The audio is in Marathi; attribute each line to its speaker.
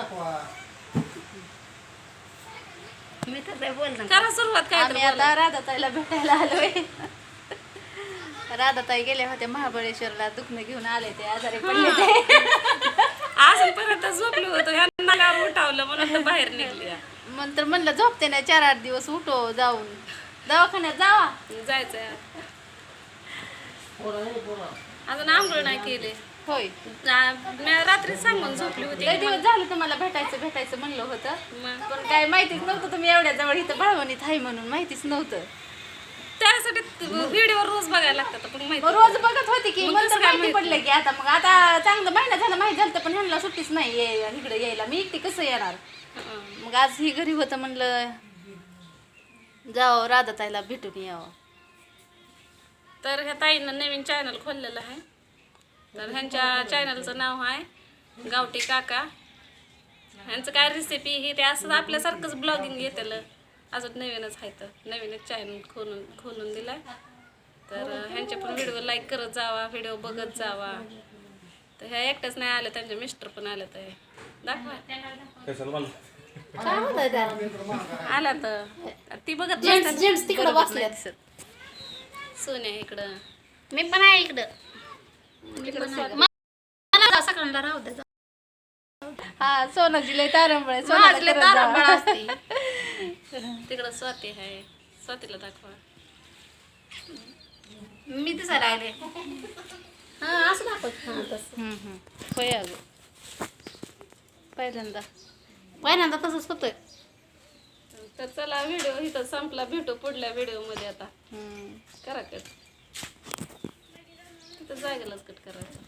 Speaker 1: दाखवा.
Speaker 2: मी तर बोलणार?
Speaker 3: करा सुरुवात काय
Speaker 2: आम्ही आता राधाताईला भेटायला आलोय. राधाताई गेल्या होत्या महाबळेश्वरला दुखणं घेऊन आले ते आजारी पडले ते.
Speaker 3: असं परत झोपलो होतो ह्यांना गार उठावलं म्हणून तर बाहेर निघली
Speaker 2: नंतर म्हणलं झोपते ना चार आठ दिवस उठो जाऊन. दवाखान्यात जावा.
Speaker 1: पोरा.
Speaker 3: अजून आंघोळ नाही केले.
Speaker 2: होय.
Speaker 3: मी रात्री सांगून झोपली होती
Speaker 2: लय दिवस झालं तुम्हाला भेटायचं भेटायचं म्हणलं होतं.
Speaker 3: मग?
Speaker 2: पण काय माहितीच नव्हतं तुम्ही एवढ्या जवळ इथं बाळवणीत आहे म्हणून माहितीच नव्हतं.
Speaker 3: त्यासाठी व्हिडिओ रोज बघायला लागतात पण माहिती
Speaker 2: मग रोज बघत होते की
Speaker 3: मग
Speaker 2: मला
Speaker 3: कसं
Speaker 2: तर
Speaker 3: काय
Speaker 2: माहिती
Speaker 3: माहिती?
Speaker 2: पडलं की आता मग आता चांगलं महिना झाला माहिती झालं पण ह्यांना सुट्टीच नाही ये- इकडे यायला. मी एकटी कसं येणार?
Speaker 3: हं.
Speaker 2: मग आज ही घरी होतं म्हणलं जावं राधाताईला भेटून यावं.
Speaker 3: तर ह्या ताईनं नवीन चॅनल खोललेलं आहे. तर ह्यांच्या चॅनलचं नाव आहे गावठी काका. ह्यांचं काय रेसिपी हे ते असं आपल्यासारखंच ब्लॉगिंग घेतलं. अजून नवीनच आहे तर नवीनच चॅनल खोलून खोलून दिलाय. तर ह्यांचे पण व्हिडिओ लाईक करत जावा व्हिडिओ बघत जावा. तर ह्या एकट्याच नाही आल्या त्यांचे मिस्टर पण आले तर. दाखवा. आला तर. ती बघत
Speaker 2: जेंट्स तिकडे.
Speaker 3: सोन्या इकडं.
Speaker 2: मी पण आहे इकडं. मला सकाळला राहू दे हा सोनाची लय तारंबळ सोनाला तारंबळ असते.
Speaker 3: तिकडं स्वाती आहे. स्वातीला दाखवा.
Speaker 2: मी तसं राहिले. हा असं दाखवत हा तसं. होय अगं. पहिल्यांदा. पहिल्यांदा तसंच होतंय.
Speaker 3: तर चला व्हिडिओ इथं संपला. भेटू पुढल्या व्हिडिओमध्ये आता करा कट. तिथं जागेलाच कट करायचं